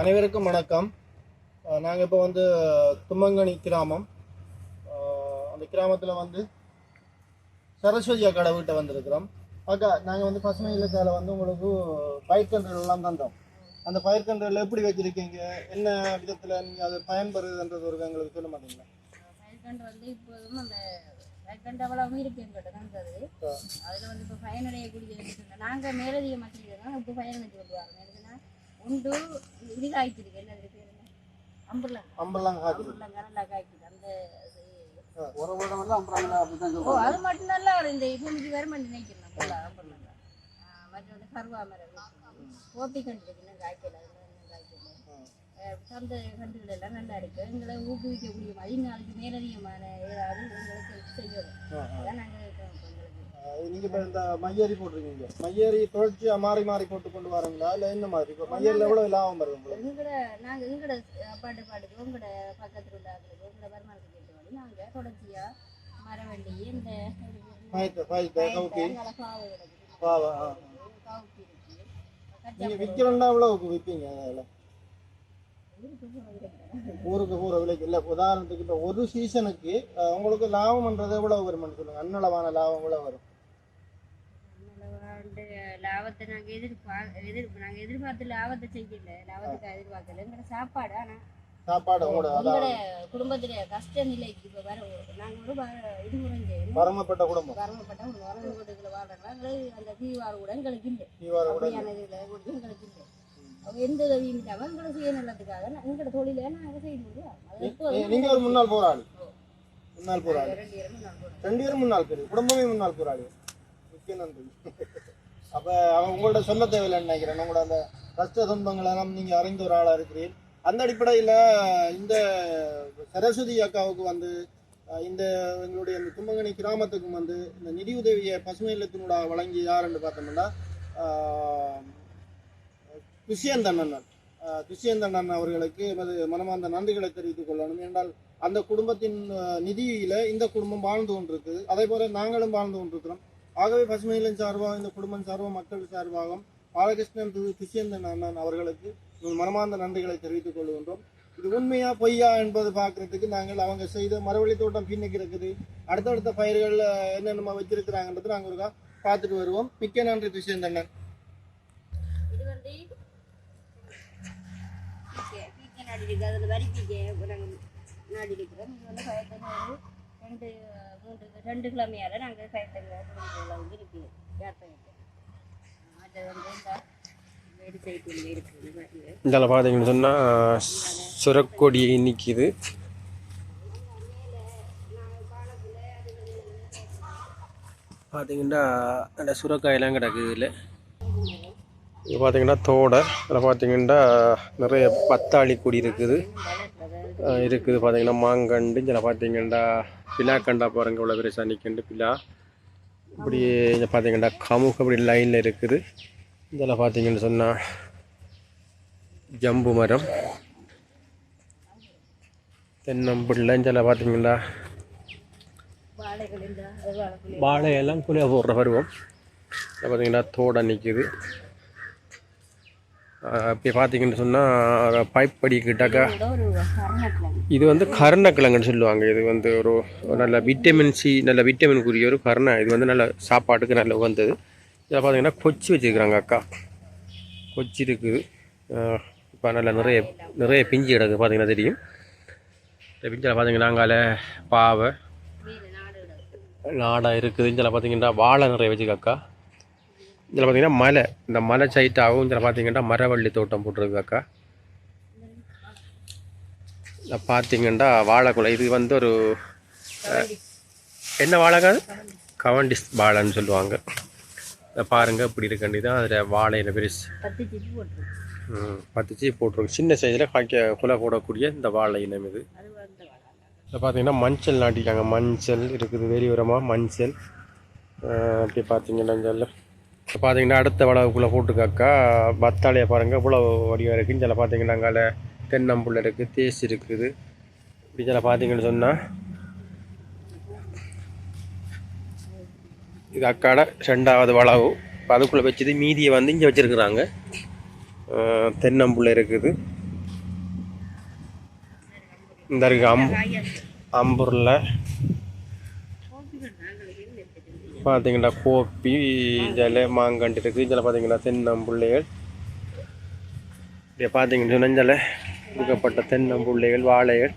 அனைவருக்கும் வணக்கம். நாங்கள் இப்போ வந்து தும்மங்கனி கிராமம். அந்த கிராமத்தில் வந்து சரஸ்வதி அக்காட வீட்டை வந்திருக்கிறோம். அக்கா நாங்கள் வந்து பசுமை இல்லத்தால் வந்து உங்களுக்கு பயிர்க்கன்றுகள் எல்லாம் தந்தோம். அந்த பயிர்க்கன்றுகள் எப்படி வச்சிருக்கீங்க? என்ன விதத்தில் நீங்கள் அதை பயன்படுறதுன்றது ஒரு எங்களுக்கு சொல்ல மாட்டீங்களா? வயற்கண்டு வந்து இப்போதும் அந்த வயற்கண்டு அவ்வளவு இருக்கு தந்தது ஆ. அதுல வந்து இப்போ பயனடையக்கூடிய விஷயம் நாங்க மேலதிக மக்கள் இப்போ பயனடைஞ்சு கொண்டு வரோம். ஒன்று இது காய்ச்சிருக்கு என்ன? இருக்கு அம்புலாம் அம்பெல்லாம் காய்ச்சி அம்புலாம் நல்லா காய்க்குது அந்த அது மட்டும் நல்லா இந்த பூமிக்கு வர மாட்டேன் நினைக்கிறேன். அம்புலாம் மற்ற வந்து கருவா மரம் கோப்பி கண்டு இன்னும் காய்க்கல காய்க்கல. சந்தை கண்டுகள் எல்லாம் நல்லா இருக்கு. எங்களை ஊக்குவிக்கக்கூடிய நாளைக்கு மேலதிகமான ஏதாவது எங்களுக்கு செய்யணும் அதான் நாங்கள் இருக்கோம் இப்ப நீங்கள் இப்போ இந்த மையேறி போட்டிருக்கீங்க. மையேறி தொடர்ச்சியாக மாறி மாறி போட்டு கொண்டு வரீங்களா? இல்லை என்ன மாதிரி? இப்போ மையேரியில் எவ்வளோ லாபம் வருது உங்களுக்கு? எங்கட நாங்கள் எங்கட பாட்டு பாட்டுக்கு உங்களோட பக்கத்தில் உள்ள ஆளுக்கு உங்களோட வருமானத்துக்கு ஏற்ற மாதிரி நாங்கள் தொடர்ச்சியா மரவள்ளி இந்த பாவை கச்சாப்பழம் விற்கிறோம்னா எவ்வளோவுக்கு விற்பீங்க அதில். ஊருக்கு பூரா விலைக்கு. இல்லை உதாரணத்துக்கு இப்போ ஒரு சீசனுக்கு உங்களுக்கு லாபம்ன்றது எவ்வளோ வரும்னு சொல்லுங்கள் அன்னளவான லாபம் எவ்வளோ வரும்? வந்து லாபத்தை நாங்கள் எதிர்பார்க்க எதிர் நாங்கள் எதிர்பார்த்து லாபத்தை செய்யல. லாபத்துக்கு எதிர்பார்க்கல. எங்களோட சாப்பாடு ஆனால் சாப்பாடு உங்களோட குடும்பத்துல கஷ்ட நிலைக்கு இப்போ வர நாங்கள் ஒரு இது குறைஞ்சு பரமப்பட்ட குடும்பம். வரமப்பட்ட ஒரு வரவு வீட்டுக்குள்ள வாழ்றாங்க அந்த தீவாறு கூட எங்களுக்கு இல்லை. தீவார கூட அப்படியான இதில் கொடுத்து எங்களுக்கு இல்லை. எந்த உதவியும் இல்லாமல் எங்களோட சுயநலத்துக்காக நான் எங்களோட தொழிலை நாங்கள் செய்து கொள்வோம் அது எப்போதும் நீங்கள் ஒரு முன்னாள் போராளி. முன்னாள் போராளி. ரெண்டு முன்னாள் பேர் குடும்பமே முன்னாள் போராளி. மிக்க நன்றி. அப்போ அவன் உங்கள்ட்ட சொல்ல தேவையில்லைன்னு நினைக்கிறேன். உங்களோட அந்த கஷ்ட துன்பங்களை எல்லாம் நீங்கள் அறிந்த ஒரு ஆளாக இருக்கிறீர். அந்த அடிப்படையில் இந்த சரஸ்வதி அக்காவுக்கு வந்து இந்த எங்களுடைய இந்த தும்பங்கனி கிராமத்துக்கும் வந்து இந்த நிதியுதவியை பசுமை இல்லத்தினூடாக வழங்கி யாருன்னு பார்த்தோம்னா ஆஹ், துஷ்யந்தண்ணன் அவர்களுக்கு எமது மனமார்ந்த நன்றிகளை தெரிவித்துக் கொள்ளணும். என்றால் அந்த குடும்பத்தின் நிதியில இந்த குடும்பம் வாழ்ந்து கொண்டிருக்கு அதே போல நாங்களும் வாழ்ந்து கொண்டிருக்கிறோம். ஆகவே பசுமையிலன் சார்பாக இந்த குடும்பம் சார்பாக மக்கள் சார்பாகவும் பாலகிருஷ்ணன் து- அண்ணன் அவர்களுக்கு மனமார்ந்த நன்றிகளை தெரிவித்துக் கொள்கின்றோம். இது உண்மையா பொய்யா என்பது பார்க்கறதுக்கு நாங்கள் அவங்க செய்த மரவள்ளி தோட்டம் பின்னுக்கு இருக்குது அடுத்தடுத்த பயிர்கள் என்னென்ன வச்சிருக்கிறாங்கன்றது நாங்கள் ஒருக்கா பார்த்துட்டு வருவோம். மிக்க நன்றி துஷியந்தண்ணன் நாடி இருக்கு. அதில் வரி நாடி இருக்கிறோம் இது வந்து ரெண்டு மூன்று ரெண்டு கிழமையால் நாங்கள் பயத்தங்க வந்து இருக்குது வேப்பைக்கு அது வந்து இந்த இதில் பார்த்தீங்கன்னு சொன்னால் சுரக்கொடி நிற்கிது பார்த்தீங்கன்னா அந்த சுரக்காயெல்லாம் கிடக்குது இதில். இது பார்த்தீங்கன்னா தோடை இதில் பார்த்தீங்கன்னா நிறைய பத்தாளி கொடி இருக்குது. இருக்குது பார்த்தீங்கன்னா மாங்கண்டு இதில் பார்த்தீங்கன்னா பிலாக்கண்டா பாருங்க இவ்வளோ பெருசாக நிற்கிண்டு பிலா. இப்படி இங்கே பார்த்தீங்கன்னா கமுக இப்படி லைனில் இருக்குது. இதில் பார்த்தீங்கன்னு சொன்னால் ஜம்பு மரம். தென்னம்பிள்ளை இந்த வாழைக்குள்ளே வாழையெல்லாம் குளிய போடுற பருவம். பார்த்தீங்கன்னா தோடை நிற்கிது இப்போ பார்த்தீங்கன்னு சொன்னால் பைப் படிக்கிட்டாக்கா? இது வந்து கருணக்கிழங்குன்னு சொல்லுவாங்க. இது வந்து ஒரு நல்ல விட்டமின் சி நல்ல விட்டமினுக்குரிய ஒரு கருணை. இது வந்து நல்ல சாப்பாட்டுக்கு நல்ல உகந்தது. இதில் பார்த்தீங்கன்னா கொச்சி வச்சுருக்குறாங்க அக்கா. கொச்சி இருக்குது. இப்போ நல்ல நிறைய நிறைய பிஞ்சு கிடக்கு பார்த்தீங்கன்னா தெரியும். இந்த பிஞ்சில் பார்த்தீங்கன்னா அங்கால பாவை. வீடு நாடு கிடக்கு. நாடா இருக்குது. இதில் பார்த்தீங்கன்னா வாழை நிறைய வச்சுருக்கு அக்கா. இதில் பார்த்தீங்கன்னா மலை இந்த மலை சைட்டாகவும் இதில் பார்த்தீங்கன்னா மரவள்ளி தோட்டம் போட்டிருக்காக்கா இதில் பார்த்தீங்கன்னா வாழைக்குலை இது வந்து ஒரு என்ன வாழைக்கா கவண்டிஸ் வாழைன்னு சொல்லுவாங்க. இதை பாருங்கள் இப்படி இருக்கண்டி தான் அதில் வாழையில பெருசு. பத்து சிப்பு போட்டிருக்கு. சின்ன சைஸில் காய்க்க குலை போடக்கூடிய இந்த வாழை இனம் இது. இதில் பார்த்தீங்கன்னா மஞ்சள் நாட்டிருக்காங்க மஞ்சள் இருக்குது வெளியுரமாக மஞ்சள். அப்படி பார்த்தீங்கன்னா பார்த்தீங்கன்னா அடுத்த வளவுக்குள்ளே போட்டுக்காக்கா பத்தாலையை பாருங்கள் இவ்வளோ வடிவாக இருக்குது இதில் பார்த்தீங்கன்னா அங்கால தென்னம்புள்ள இருக்குது தேசி இருக்குது. இப்படி இதில் பார்த்தீங்கன்னு சொன்னால் இது அக்காட ரெண்டாவது வளவு. இப்போ அதுக்குள்ளே வச்சது மீதியை வந்து இங்கே வச்சுருக்குறாங்க. தென்னம்புள்ள இருக்குது. இந்த இருக்குது அம்பு அம்பூரில் பார்த்தீங்கன்னா கோப்பி இதில் மாங்கண்டு இருக்குது. இதில் பார்த்தீங்கன்னா தென்னம்புள்ளைகள். இங்கே பார்த்தீங்கன்னு சொன்னால் இதில் கொடுக்கப்பட்ட தென்னம்புள்ளைகள் வாழைகள்.